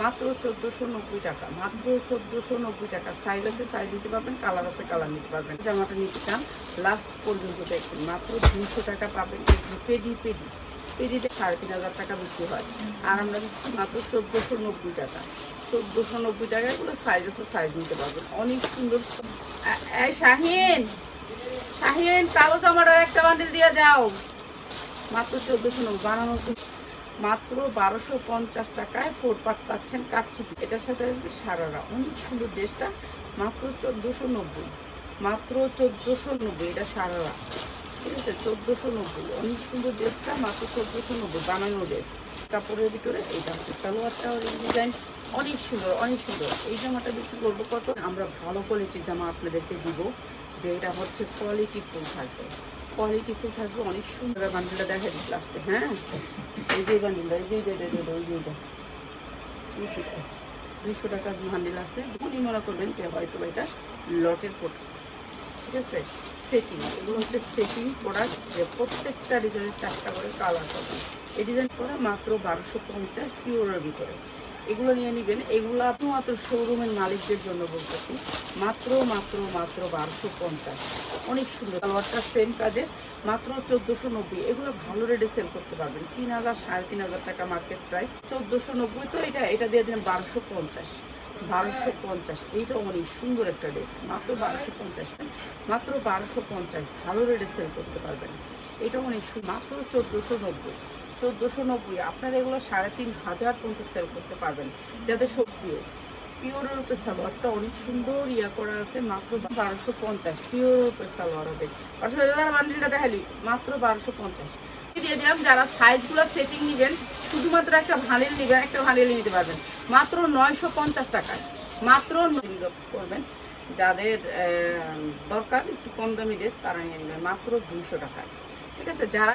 মাত্র চোদ্দোশো নব্বই টাকা। মাত্র চোদ্দোশো নব্বই টাকা। সাইজ আছে সাইজ নিতে পারবেন কালার আছে কালার নিতে পারবেন। জামাটা নিতে চান লাস্ট পর্যন্ত দেখবেন। মাত্র দুশো টাকা পাবেন পেডি পেডি। পেডিতে সাড়ে তিন হাজার টাকা বিক্রি হয়। আর আমরা দিচ্ছি মাত্র চোদ্দোশো নব্বই টাকা। চোদ্দোশো নব্বই টাকা, এগুলো সাইজ আছে সাইজ নিতে পারবেন। অনেক সুন্দর। শাহিন! শাহিন, কালো জামাটা একটা বান্ডিল দিয়ে যাও মাত্র চোদ্দোশো নব্বই, বানানো মাত্র বারোশো পঞ্চাশ টাকায় ফোর পাট পাচ্ছেন কাচ্চুপি এটার সাথে আসবে সারারা। অনেক সুন্দর ড্রেসটা। মাত্র চোদ্দোশো নব্বই। মাত্র চোদ্দোশো নব্বই, এটা সারারা। ঠিক আছে? চোদ্দোশো নব্বই। অনেক সুন্দর ড্রেসটা, মাত্র চোদ্দোশো নব্বই। বানানো ড্রেস। কাপড়ের ভিতরে এইটা হচ্ছে সালোয়ারটা ডিজাইন। অনেক সুন্দর অনেক সুন্দর। এই জামাটা বিক্রি করব কত? আমরা ভালো কোয়ালিটির জামা আপনাদেরকে দিব, যে এটা হচ্ছে কোয়ালিটি ফুল থাকবে। কোয়ালিটি ফুল থাকবে অনেক সুন্দর। বান্ডিলটা দেখা দিই লাস্টে হ্যাঁ? এই যে বান্ডিলটা এই যে এইটা, এইটা, ওই যে টাকা আছে। দুইশো টাকার বান্ডিল আছে উনি মনে করবেন যে হয়তো এটা লটের প্রোডাক্ট ঠিক আছে? সেটিং এগুলো হচ্ছে সেটিং প্রোডাক্ট যে প্রত্যেকটা ডিজাইনের চারটা করে কালার পাবেন। এই ডিজাইন করে মাত্র বারোশো পঞ্চাশ পিওরের ভিতরে। এগুলো নিয়ে নেবেন। এগুলো আপনি মাত্র শোরুমের মালিকদের জন্য বলতেছি। মাত্র মাত্র মাত্র বারোশো পঞ্চাশ। অনেক সুন্দর। কালারটা সেম কাজের মাত্র চোদ্দোশো নব্বই। এগুলো ভালো রেটে সেল করতে পারবেন। তিন হাজার, সাড়ে তিন হাজার টাকা মার্কেট প্রাইস চোদ্দোশো নব্বই তো এটা এটা দিয়ে দিলাম বারোশো পঞ্চাশ। বারোশো পঞ্চাশ। এইটা অনেক সুন্দর একটা ড্রেস মাত্র বারোশো পঞ্চাশ। মাত্র বারোশো পঞ্চাশ। ভালো রেটে সেল করতে পারবেন। এটা অনেক মাত্র চোদ্দোশো নব্বই। চোদ্দোশো নব্বই। আপনারা এগুলো সাড়ে তিন হাজার পর্যন্ত সেল করতে পারবেন। যাদের সব পিওর উপরে সালোয়ারটা অনেক সুন্দর ইয়া করা আছে, মাত্র বারোশো পঞ্চাশ। পিওরের উপরে সালোয়ার হবে। আসলে দাদার বান্ডিলটা দেখালি, মাত্র বারোশো পঞ্চাশ। দিয়ে দিলাম, যারা সাইজগুলো সেটিং নেবেন, শুধুমাত্র একটা ভালিল নেবেন, একটা ভালিল নিতে পারবেন। মাত্র নয়শো পঞ্চাশ টাকায়। মাত্র করবেন। যাদের দরকার, একটু কম দামি ড্রেস তারা নিয়ে নেবেন। মাত্র দুইশো টাকায়। ঠিক আছে? যারা